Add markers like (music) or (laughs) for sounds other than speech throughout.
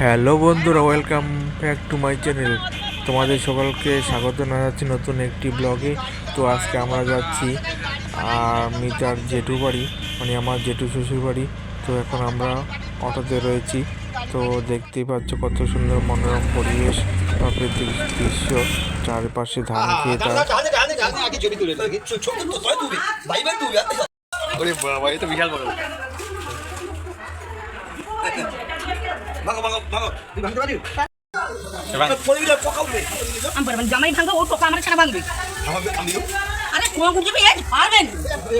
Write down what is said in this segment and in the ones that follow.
Hello বন্ধুরা welcome back to my channel তোমাদের সকলকে স্বাগত জানাচ্ছি নতুন একটি ব্লগে তো আজকে আমরা যাচ্ছি আর আমি তার জেঠু বাড়ি মানে আমার জেঠু শ্বশুর বাড়ি। তো এখন আমরা অটোতে রয়েছি। তো দেখতেই পাচ্ছ কত সুন্দর মনোরম পরিবেশ প্রাকৃতিক দৃশ্য চারপাশে ধান খেয়ে তার ওরে বাবা এটা বিশাল বড়। ভাঙো ভাঙো ভাঙো তুই ভাঙতে পারবেন জামাই ভাঙবে ও টোকা আমার ছাড়া ভাঙবে। আমাকে আরে কোন গুজবে এই পারবেন?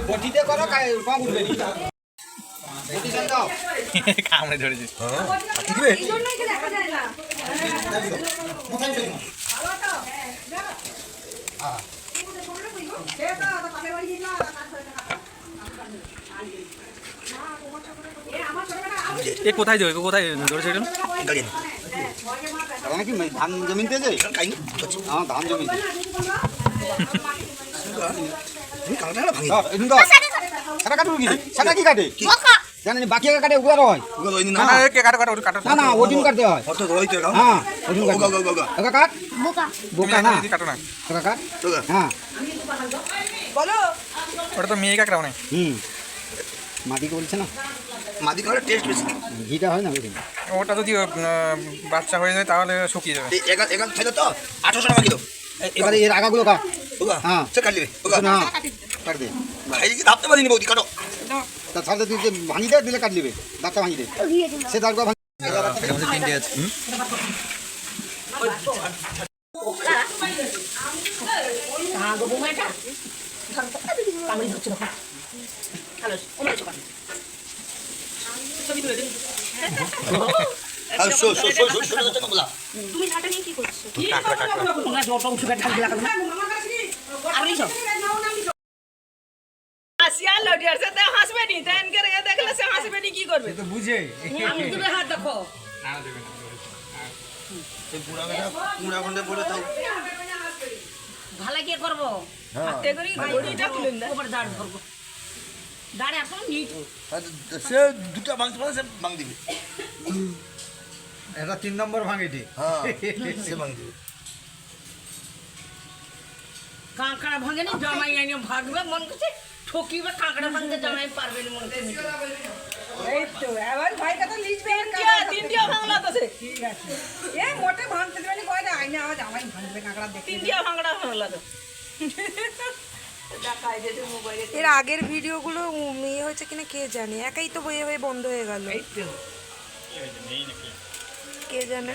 বটিতে করো কামড়ে ধরেছে। কি দিবে এ কোথায় দেবে কোথায় ধরেছে মানে কি ধান জমিতে যে আমার ধান জমিতে জানেন বাকি একা কাটে উগার হয়। না না। কে কাটো কাটো কাটো। না না ওজন কাটতে হয়। অত রই তো হ্যাঁ কাট। বোকা। না কাটো না। একা কাট। হ্যাঁ। ওটা তো মেয়ে হুম। মাটিকে বলছে না? মাদি করে টেস্ট বেশি। ঘিটা হয় না ওটা যদি বাচ্চা হয়ে যায় তাহলে শুকিয়ে যাবে। এগাল এগাল খাইলো তো আঠারোশো টাকা কিলো। এবারে এর আগাগুলো ওগা হ্যাঁ। সে কাটলি ওগা। না। কাট দে। ভাই কি ভাবতে পারিনি বৌদি কাটো। তা ছাড়তে তুই যে ভাঙি দে দিলে কাট লিবে দাঁতটা ভাঙি দে। সে দাঁড় ভাঙি মধ্যে তিনটে আছে হুম? ভাঙবো বোমাটা কামড়ি ধরছে দেখো হ্যালো ওমা চোকা ছবি তুলে দিন আর শো শো শো শো শো শো বলা তুমি ঝাঁটা নিয়ে কি করছ? কাকড়া কাকড়া। তোমরা জট অংশ কাট ঢাল দিলা না আর নিছো? হাসিয়া লডিয়ার সাথে হাসবে নি তাই করে এ দেখলে সে হাসবে নি কি করবে? আমি তুমি হাত দেখো। এই পুরা কথা পুরা ঘণ্টা পড়ে তাও ভালো কি করব? হাতে করে গড়িটা তুলেন না ওপর দাঁড় করব। দাঁড়ে এখন নিট সে দুটা ভাঙতে পারে সে ভাঙ দিবে। এটা তিন নম্বর ভাঙিটি। হ্যাঁ (laughs) সে ভাঙ কাঁকড়া ভাঙে নি জামাই এনে ভাগবে মন করছে ঠকিবে কাঁকড়া ভাঙতে জামাই পারবে না মন করছে। এই তো এবার ভাই কথা লিখবে তিনটিয়া তিনটিয়া ভাঙলা তো সে। এ মোটে ভাঙতে দেবেনি কয় না আইনা আওয়াজ আমাই ভাঙবে কাঁকড়া দেখে তিনটিয়া ভাঙড়া ভাঙলা তো। দেখাই দে মোবাইলে। এর আগের ভিডিওগুলো উম, ইয়ে হয়েছে কিনা কে জানে? একাই তো বয়ে হয়ে বন্ধ হয়ে গেল। এই তো। কে জানে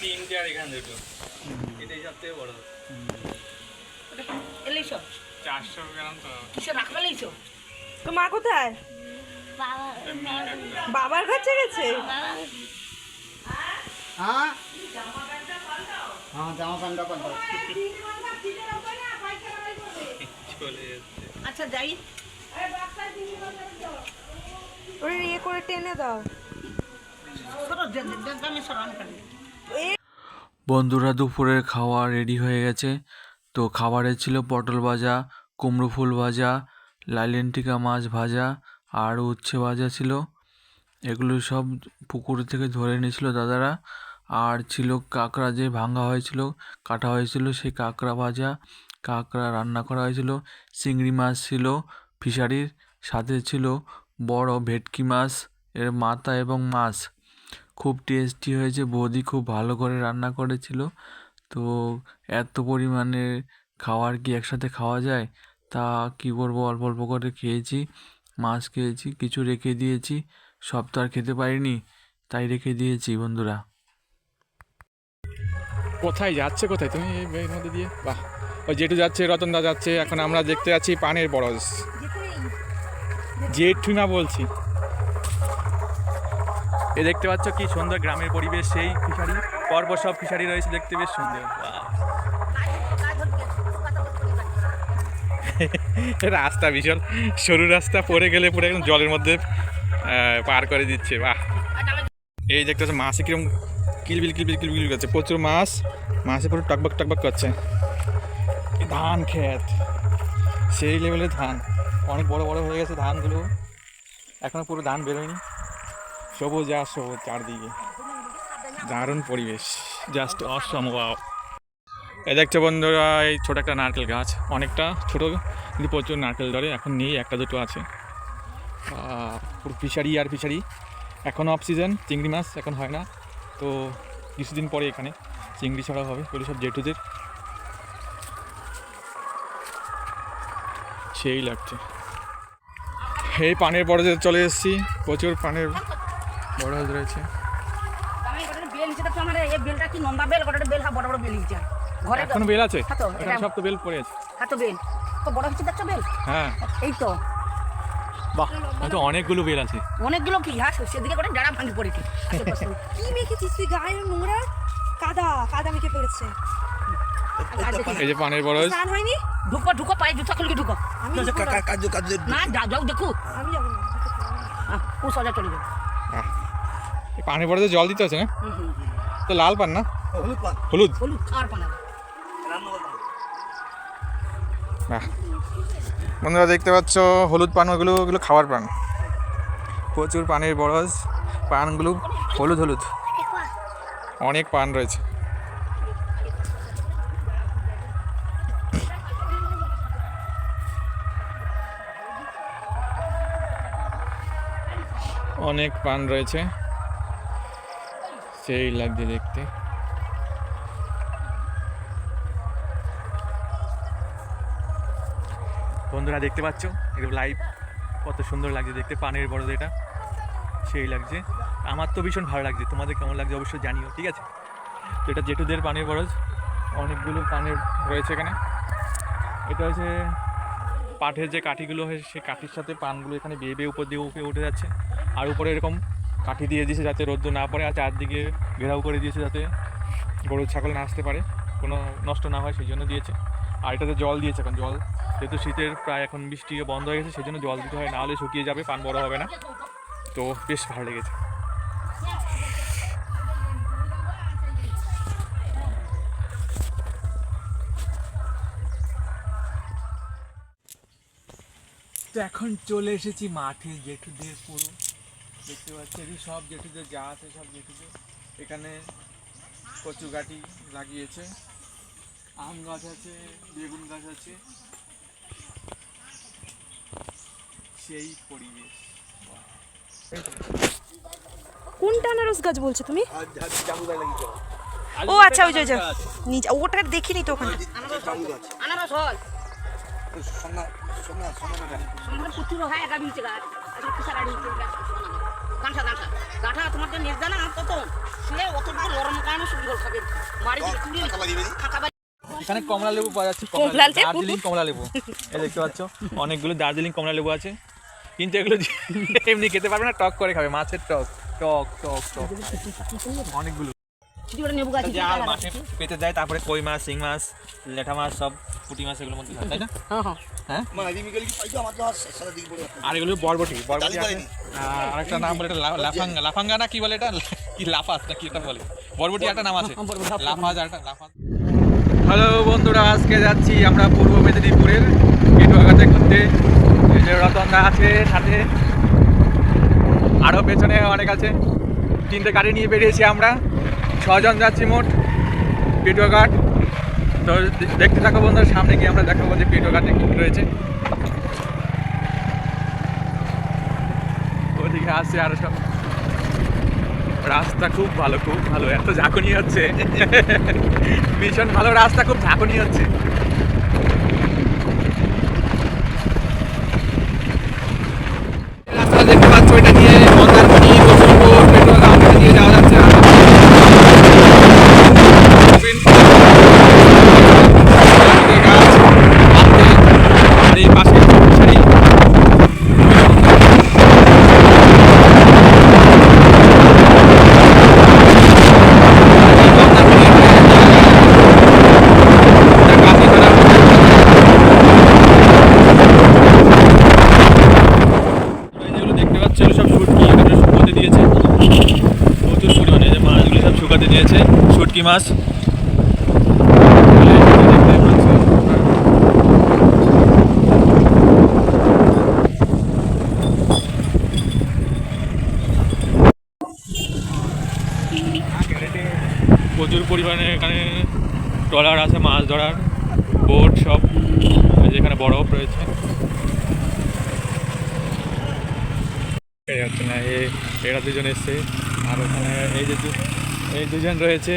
তিনটে আর এখানে দুটো। এটাই বড়। এলেইছো চারশো গ্রাম তো। কিসে রাখবে এলেইছো তো মা কোথায়? বাবার কাছে গেছে? হ্যাঁ? হ্যাঁ জামা প্যান্টটা পাল্টাও চলে এসছে আচ্ছা যাই। ওরে ইয়ে করে টেনে দাও। বন্ধুরা দুপুরের খাওয়া রেডি হয়ে গেছে। তো খাবারে ছিল পটল ভাজা কুমড়ো ফুল ভাজা লাইলেন্টিকা মাছ ভাজা আর উচ্ছে ভাজা ছিল। এগুলো সব পুকুর থেকে ধরে নিয়েছিল দাদারা। আর ছিল কাঁকড়া যে ভাঙা হয়েছিল কাটা হয়েছিল সেই কাঁকড়া ভাজা কাঁকড়া রান্না করা হয়েছিল, চিংড়ি মাছ ছিল, ফিশারির সাথে ছিল বড় ভেটকি মাছ, এর মাথা এবং মাছ। খুব টেস্টি হয়েছে, বৌদি খুব ভালো করে রান্না করেছিল। তো এত পরিমাণে খাওয়ার কি একসাথে খাওয়া যায়? তা কি করব অল্প অল্প করে খেয়েছি, মাছ খেয়েছি, কিছু রেখে দিয়েছি, সব তো আর খেতে পারিনি, তাই রেখে দিয়েছি বন্ধুরা। কোথায় যাচ্ছে কোথায়? তুমি এই মধ্যে দিয়ে? বাহ। ওই জেঠু যাচ্ছে রতনদা যাচ্ছে এখন আমরা দেখতে যাচ্ছি পানের বরজ। জেঠুনা বলছি। এ দেখতে পাচ্ছ কি সুন্দর গ্রামের পরিবেশ সেই ফিশারি পরপর সব ফিশারি রয়েছে দেখতে বেশ সুন্দর। রাস্তা ভীষণ সরু রাস্তা পড়ে গেলে পুরো একদম জলের মধ্যে আহ, পার করে দিচ্ছে বাহ। এই দেখতে পাচ্ছ মাছে কীরকম কিলবিল কিলবিল কিলবিল করছে প্রচুর মাছ মাছে পুরো টকবক টকবক করছে। ধান ক্ষেত। সেই লেভেলে ধান। অনেক বড় বড় হয়ে গেছে ধানগুলো। এখনও পুরো ধান বেরোয়নি। সবুজ আর সবুজ চারদিকে। দারুণ পরিবেশ। জাস্ট অসম্ভব এই দেখছ বন্ধুরা, এই ছোট একটা নারকেল গাছ। অনেকটা ছোটো, কিন্তু প্রচুর নারকেল ধরে। এখন নেই, একটা দুটো আছে। পুরো ফিশারি আর ফিশারি। এখন অফ সিজন চিংড়ি মাছ এখন হয় না। তো কিছুদিন পরে এখানে চিংড়ি ছাড়া হবে। এগুলো সব জেঠুদের। সেই লাগছে। এই পানের বড় চলে এসেছি। প্রচুর পানের বড় রয়েছে। হ্যাঁ বড় বড় বেল নিচে। ঘরে এখনও বেল আছে? হ্যাঁ তো, সব তো বেল পড়ে আছে। হ্যাঁ তো বেল। তো বড় হচ্ছে দেখছ বেল? হ্যাঁ। এই তো। বাহ অনেকগুলো বেল আছে। অনেকগুলো কি? হ্যাঁ সেদিকে করে ডাড়া ভাঙি পড়েছে। আশেপাশে। (laughs) কি মেখেছিস তুই? গায়ে নোংরা? কাদা কাদা মেখে পড়েছে। এই যে পানের বরজ স্নান হয়নি ঢুকো ঢুকো পায়ে জুতা খুলকে ঢুকো কাজু কাজু না যাও দেখো আমি যাব হ্যাঁ, ও সোজা চলে পানের বরজে জল দিতে আছে না। তো লাল পান না হলুদ পান পানা বন্ধুরা দেখতে পাচ্ছ হলুদ পান ওগুলো ওগুলো খাওয়ার পান প্রচুর পানের বরজ পানগুলো হলুদ হলুদ অনেক পান রয়েছে অনেক পান রয়েছে। সেই লাগছে দেখতে। বন্ধুরা দেখতে পাচ্ছ? এরকম লাইভ কত সুন্দর লাগছে দেখতে, পানের বড় এটা সেই লাগছে। আমার তো ভীষণ ভালো লাগছে। তোমাদের কেমন লাগছে অবশ্যই জানিও, ঠিক আছে? তো এটা জেঠুদের পানের বরজ। অনেকগুলো পানের রয়েছে এখানে। এটা হচ্ছে পাঠের যে কাঠিগুলো হয়, সেই কাঠির সাথে পানগুলো এখানে বেয়ে বেয়ে উপর দিয়ে উপরে উঠে যাচ্ছে। আর উপরে এরকম কাঠি দিয়ে দিয়েছে যাতে রোদ্দ না পড়ে, আর চারদিকে ঘেরাও করে দিয়েছে যাতে গরু ছাগল না আসতে পারে। কোনো নষ্ট না হয় সেই জন্য দিয়েছে। আর এটাতে জল দিয়েছে এখন, জল। যেহেতু শীতের প্রায় এখন বৃষ্টি বন্ধ হয়ে গেছে সেই জন্য জল দিতে হয় না হলে শুকিয়ে যাবে, পান বড় হবে না। তো বেশ ভালো লেগেছে। তো এখন চলে এসেছি মাঠে জেঠুদের পুরো। দেখতে পাচ্ছি এদিকে সব জেঠুদের যা আছে সব জেঠুদের। এখানে কচু গাটি লাগিয়েছে। আম গাছ আছে বেগুন গাছ আছে। সেই পরিবেশ। কোনটা আনারস গাছ বলছো তুমি? ও আচ্ছা ওই যে নিচে ওটা দেখিনি তো ওখানে। আনারস ওই সোনা সোনা সোনা প্রচুর হয় একা গাছ। গাড়ি গাছ। গাঁঠা গাঁঠা গাঁঠা তোমার যে তো কত? সে অতটুকু গরম কারণে শুরু খাবে মারি এখানে কমলা লেবু পাওয়া যাচ্ছে দার্জিলিং কমলা লেবু। এই দেখতে পাচ্ছ অনেকগুলো দার্জিলিং কমলা লেবু আছে। কিন্তু এগুলো এমনি খেতে পারবে না টক করে খাবে মাছের টক টক টক টক। অনেকগুলো। করে নেবু গাছ যা মাঠে পেতে দেয় তারপরে কই মাছ শিং মাছ লেঠা মাছ সব পুঁটি মাছ এগুলোর মধ্যে থাকে, তাই না? হ্যাঁ হ্যাঁ। তো আর সারা দিক পড়ে আর এগুলো বরবটি বরবটি। আর আরেকটা নাম বলে এটা লাফাঙ্গা লাফাঙ্গা না কি বলে এটা? কি লাফাস না কি একটা বলে? বরবটি একটা নাম আছে। লাফাজ। আর একটা লাফাজ। হ্যালো বন্ধুরা আজকে যাচ্ছি আমরা পূর্ব মেদিনীপুরের কেটুয়াঘাটে ঘুরতে। রতনদা আছে সাথে। আরও পেছনে অনেক আছে। তিনটে গাড়ি নিয়ে বেরিয়েছি আমরা। ছজন যাচ্ছি মোট পেটুয়াঘাট তো দেখতে থাকো বন্ধুরা, সামনে গিয়ে আমরা দেখাবো যে পেটুয়াঘাটে কী রয়েছে। ওদিকে আসছে আরও সব। রাস্তা খুব ভালো খুব ভালো। এত ঝাঁকুনি হচ্ছে। ভীষণ ভালো রাস্তা, খুব ঝাঁকুনি হচ্ছে। মাছ প্রচুর পরিমাণে এখানে ট্রলার আছে, মাছ ধরার বোট সব যেখানে বরফ রয়েছে। এটা এরা দুজন এসছে। আর ওখানে এই যে এই দুজন রয়েছে,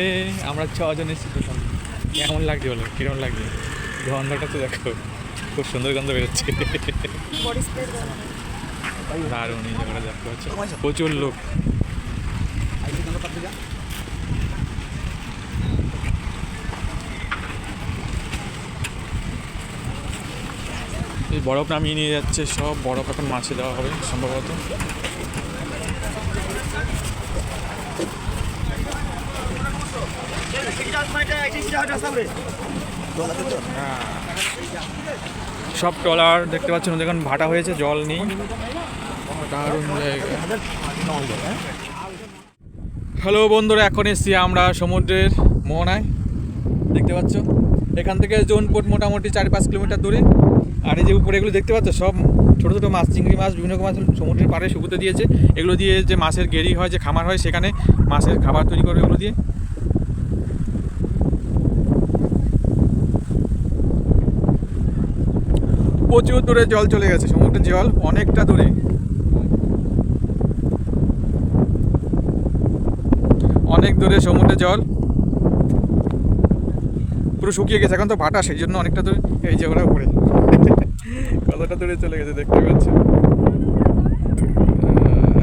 আমরা ছজন এসেছি দুজন। কেমন লাগছে বলো? কীরকম লাগছে? গন্ধটা তো দেখো, খুব সুন্দর গন্ধ বেরোচ্ছে। দারুণ, এই জায়গাটা দেখতে প্রচুর লোক। এই বরফ নামিয়ে নিয়ে যাচ্ছে, সব বরফ এখন মাছে দেওয়া হবে, সম্ভবত। সব ট্রলার দেখতে পাচ্ছেন ওদের এখন ভাটা হয়েছে জল নেই। হ্যালো বন্ধুরা এখন এসছি আমরা সমুদ্রের মোহনায়। দেখতে পাচ্ছ? এখান থেকে জোনপোট মোটামুটি চার পাঁচ কিলোমিটার দূরে। আর এই যে উপরে এগুলো দেখতে পাচ্ছ, সব ছোটো ছোটো মাছ, চিংড়ি মাছ, বিভিন্ন মাছ সমুদ্রের পাড়ে শুকুতে দিয়েছে। এগুলো দিয়ে যে মাছের গেরি হয়, যে খামার হয়, সেখানে মাছের খাবার তৈরি করবে এগুলো দিয়ে। প্রচুর দূরে জল চলে গেছে, সমুদ্রের জল অনেকটা দূরে। অনেক দূরে সমুদ্রের জল। পুরো শুকিয়ে গেছে এখন তো ভাটা সেই জন্য অনেকটা দূরে এই যে ওরা উপরে। কতটা দূরে চলে গেছে দেখতে পাচ্ছি?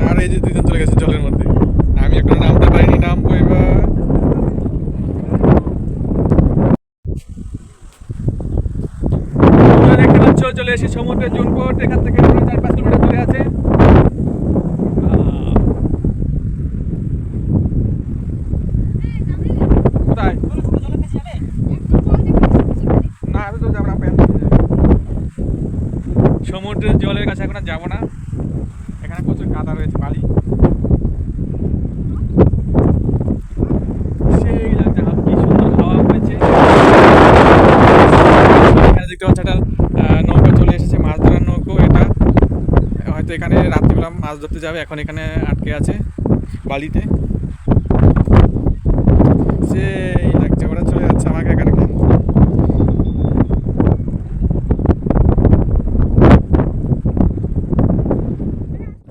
আর এই যে দুজন চলে গেছে জলের মধ্যে। আমি এখন নামতে পারিনি নামবো এবার। চলে এসে সমুদ্রের জোনপোট এখান থেকে চার পাঁচ কিলোমিটার দূরে আছে। কোথায় না আমি তো যাব না প্যান্ট পরে যাব। সমুদ্রের জলের কাছে এখন আর যাব না। এখানে প্রচুর কাদা রয়েছে বালি। সুন্দর এখানে একটা নৌকা চলে এসেছে, মাছ ধরার নৌকো এটা। হয়তো এখানে রাত্রিবেলা মাছ ধরতে যাবে, এখন এখানে আটকে আছে বালিতে। সেই লাগছে ওরা চলে যাচ্ছে আমাকে এখানে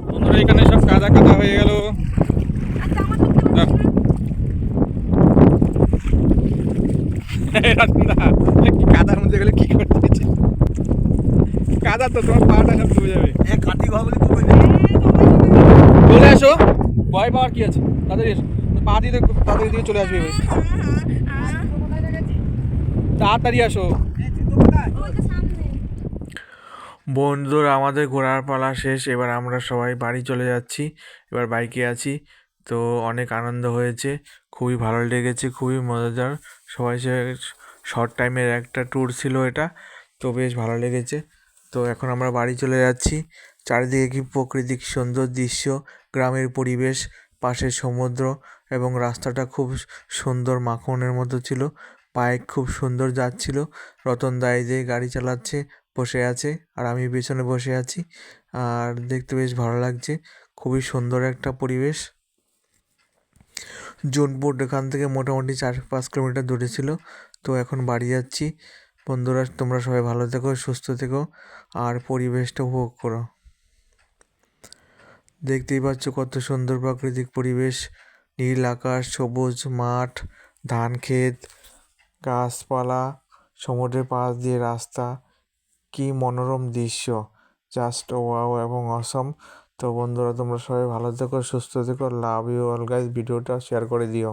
বন্ধুরা এখানে সব কাদা কাদা হয়ে গেল। রাজদা কাদার মধ্যে গেলে কি করতেছে কাদা তো তোমার পাটা সব ডুবে যাবে। চলে আসো। ভয় পাওয়ার কি আছে? তাড়াতাড়ি এসো। পা দিয়ে তাড়াতাড়ি দিয়ে চলে আসবে এবার। তাড়াতাড়ি আসো। বন্ধুরা আমাদের ঘোরার পালা শেষ। এবার আমরা সবাই বাড়ি চলে যাচ্ছি। এবার বাইকে আছি। তো অনেক আনন্দ হয়েছে, খুবই ভালো লেগেছে, খুবই মজাদার। সবাই সে শর্ট টাইমের একটা ট্যুর ছিল এটা, তো বেশ ভালো লেগেছে। তো এখন আমরা বাড়ি চলে যাচ্ছি। চারিদিকে কি প্রাকৃতিক সুন্দর দৃশ্য, গ্রামের পরিবেশ পাশে সমুদ্র এবং রাস্তাটা খুব সুন্দর মাখনের মতো ছিল। বাইক খুব সুন্দর যাচ্ছিল। রতন দাই দিয়ে গাড়ি চালাচ্ছে, বসে আছে আর আমি পেছনে বসে আছি। আর দেখতে বেশ ভালো লাগছে। খুবই সুন্দর একটা পরিবেশ। জোনপুর এখান থেকে মোটামুটি চার পাঁচ কিলোমিটার দূরে ছিল। তো এখন বাড়ি যাচ্ছি। বন্ধুরা, তোমরা সবাই ভালো থেকো, সুস্থ থেকো আর পরিবেশটা উপভোগ করো। দেখতেই পাচ্ছ কত সুন্দর প্রাকৃতিক পরিবেশ। নীল আকাশ, সবুজ মাঠ, ধান ক্ষেত, গাছপালা, সমুদ্রের পাশ দিয়ে রাস্তা। কি মনোরম দৃশ্য। জাস্ট ওয়াও এবং অসম। তো বন্ধুরা, তোমরা সবাই ভালো থেকো, সুস্থ থেকো। লাভ ইউ অল গাইজ ভিডিওটা শেয়ার করে দিও।